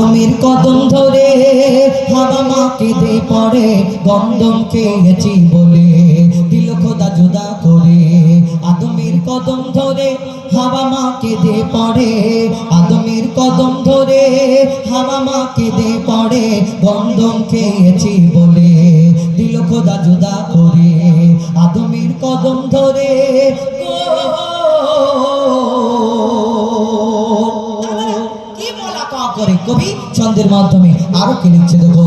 আদমের কদম ধরে হাওয়া মা কেঁদে পড়ে গন্ধম খেয়েছি বলে দিল খোদা জুদা করে। আদমের কদম ধরে হাওয়া মা কেঁদে পড়ে আদমের কদম ধরে হাওয়া মা কেঁদে পড়ে গন্ধম খেয়েছি বলে দিল খোদা জুদা করে। আদমের কদম ধরে কবি ছন্দের মাধ্যমে আরও কি লিখছে দেখো?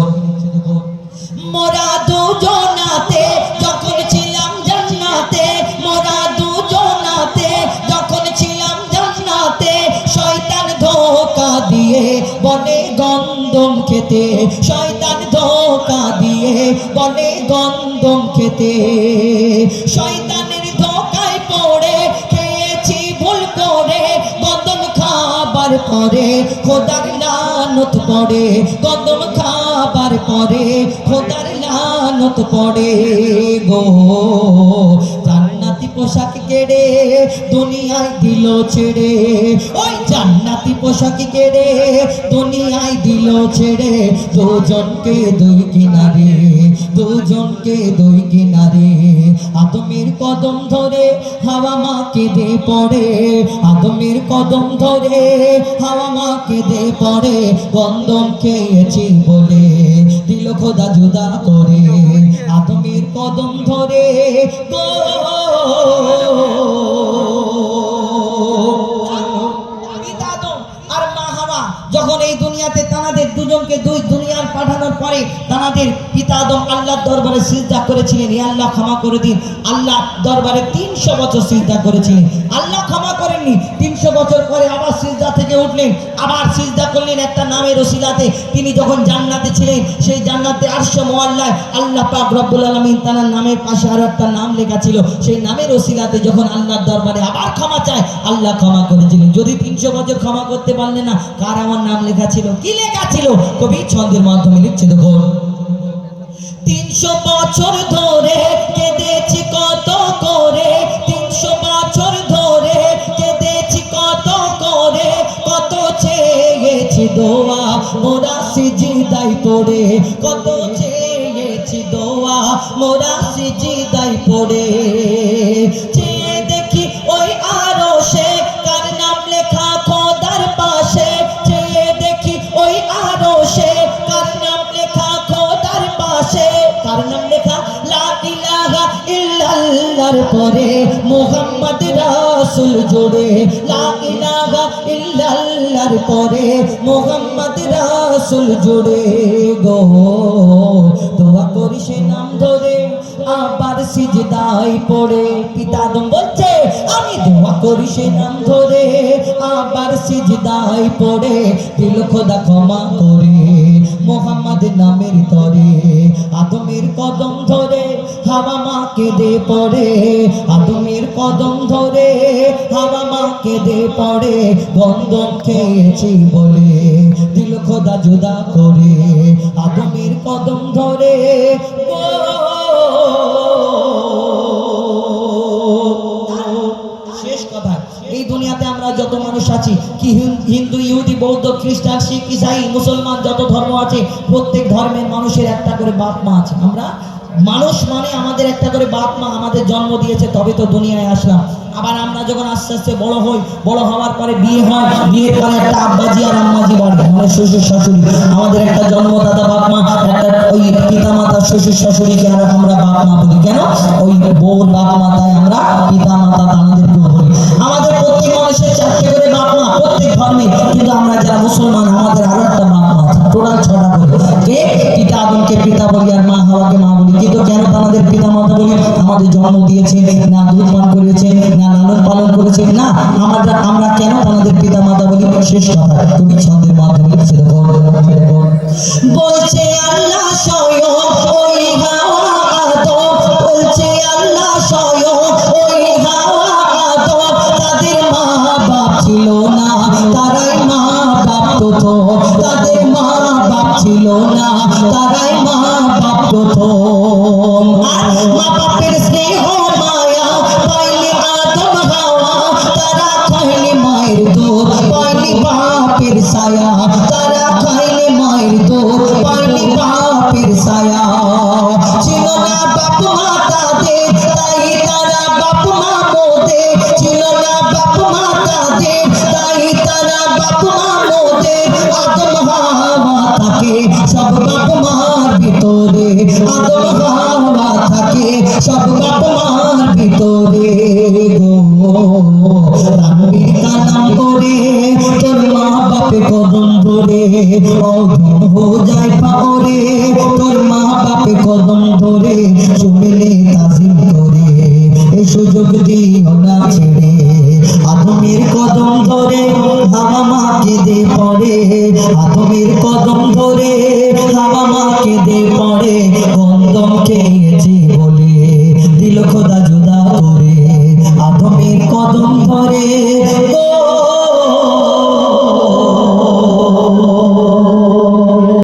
দুজনাতে যখন ছিলাম জান্নাতে দুজনাতে যখন ছিলাম জান্নাতে, শয়তান ধোকা দিয়ে বলে গন্ধম খেতে, শয়তান ধোকা দিয়ে বলে গন্ধম খেতে শয়তানের খাবার পরে, খোদার লানত পড়ে, কদম খাবার পরে, খোদার লানত পড়ে গো। জান্নাতি পোশাক কেড়ে দুনিয়ায় দিল ছেড়ে, ওই জান্নাতি পোশাক কেড়ে দুনিয়ায় দিল ছেড়ে, দুজনকে দুই কিনারে দুজনকে দুই কিনারে, আদমের কদম ধরে হাওয়া মা কেঁদে পড়ে। আদমের কদম ধরে হাওয়া মা কেঁদে পড়ে গন্ধম খেয়েছি বলে দিল খোদা জুদা করে। আদমের কদম ধরে গো। আর মা হাওয়া, যখন এই দুনিয়াতে তানাদের দুজনকে দুই দুনিয়ার পাঠানোর পরে তানাদের পিতা আদম আল্লাহর দরবারে সিজদা করেছিলেন। হে আল্লাহ, ক্ষমা করে দিন। আল্লাহ দরবারে তিনশো বছর সিজদা করেছিলেন। আল্লাহ ক্ষমা করেননি। তিনশো বছর পরে আবার সিজদা থেকে উঠলেন। আবার সিজদা করলেন একটা নামের ওসিলাতে। তিনি যখন জান্নাতে ছিলেন, সেই জান্নাতে আটশো মোয়াল্লায় আল্লাহ পাক রব্বুল আলমিন তার নামের পাশে আরও একটা নাম লেখা ছিল। সেই নামের ওসিলাতে যখন আল্লাহর দরবারে আবার ক্ষমা চায়, আল্লাহ ক্ষমা করেছিলেন যদি তিনশো বছর ক্ষমা করতে পারলেন না, কার আমার নাম লেখা ছিল? কি লেখা ছিল? কবি ছন্দের মাধ্যমে লিখছে দেখো। তিনশো বছর ধরে কেঁদেছি কত করে, তিনশো বছর ধরে কেঁদেছি কত করে, কত চেয়েছি দোয়া, মোরা সিজিদাই পড়ে, কত চেয়েছি দোয়া পড়ে। কার নাম লেখা, লা ইলাহা পরে মুহাম্মদ রাসূল জোড়ে পরে মুহাম্মদ জোড়ে গো, দোয়া করি সে নাম ধরে, আবার সিজদায় পড়ে। পিতা আদম বলছে, আমি দোয়া করি সে নাম ধরে, আবার সিজদায় পড়ে। দিল খোদা ক্ষমা করে। মোহাম্মদ নামের তরে আদমের কদম ধরে হাওয়া মা কেঁদে পড়ে আদমের কদম ধরে হাওয়া মা কেঁদে পড়ে গন্ধম খেয়েছি বলে দিল খোদা জুদা করে আদমের কদম ধরে শেষ কথা এই দুনিয়াতে আমরা যত মানুষ আছি কি হিন- হিন্দু খ্রিস্টান, শিখ, ইসাই, মুসলমান যত ধর্ম আছে, প্রত্যেক ধর্মের মানুষের একটা করে বাপ মা আছে। আমরা মানুষ মানে আমাদের একটা করে বাপ মা আমাদের জন্ম দিয়েছে, তবে তো দুনিয়ায় আসলাম। আবার আমরা যখন আস্তে আস্তে বড় হই, বড় হওয়ার পরে বিয়ে হয়, বিয়ের পরে একটা আব্বাজি আর আম্মাজি বাড়ে মানে শ্বশুর শাশুড়ি। আমাদের একটা জন্মদাতা বাপ মা, একটা ওই পিতা মাতা শ্বশুর শাশুড়িকে আমরা বাপ মা বলি। কেন? ওই বউর বাপ মাতায় আমরা কিন্তু কেন আমাদের পিতা মাতা বলি আমাদের জন্ম দিয়েছে, না দুধ পান করেছে, না লালন পালন করেছে, না আমরা আমরা কেন আমাদের পিতা মাতা বলি? শেষ কথা, তুমি ছন্দের মাধ্যমে সেরকম সায়া তারা খাইলে মায়ের তো পাইলে বাপের সায়া ছিল না বাপ মা তাদের, তাই তারা বাপ মা মোদের ছিল না বাপ সব অধম হো যায় পাওরে, তোর মা বাপে কদম ধরে চুমেলে তাজিম করে। এই সুযোগ দিও না ছেড়ে, আদমের কদম ধরে মাকে দে পড়ে। আদমের